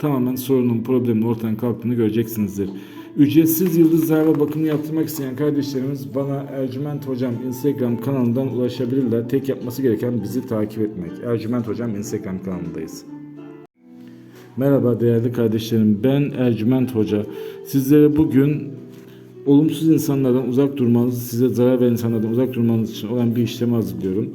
tamamen sorunun, problemin ortadan kalktığını göreceksinizdir. Ücretsiz yıldız zarfa bakımı yaptırmak isteyen kardeşlerimiz bana Ercüment Hocam Instagram kanalından ulaşabilirler. Tek yapması gereken bizi takip etmek. Ercüment Hocam Instagram kanalındayız. Merhaba değerli kardeşlerim. Ben Ercüment Hoca. Sizlere bugün olumsuz insanlardan uzak durmanız, size zarar veren insanlardan uzak durmanız için olan bir işlemi hazırlıyorum.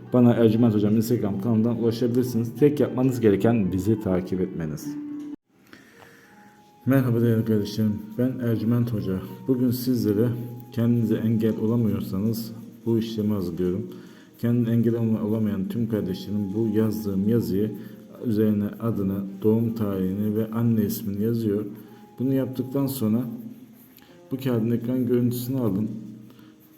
bana Ercüment Hocam Instagram kanalından ulaşabilirsiniz. Tek yapmanız gereken bizi takip etmeniz. Merhaba değerli kardeşlerim. Ben Ercüment Hoca. Bugün sizlere kendinize engel olamıyorsanız bu işlemi hazırlıyorum. Kendine engel olamayan tüm kardeşlerim bu yazdığım yazıyı üzerine adını, doğum tarihini ve anne ismini yazıyor. Bunu yaptıktan sonra bu kağıdın ekran görüntüsünü alın.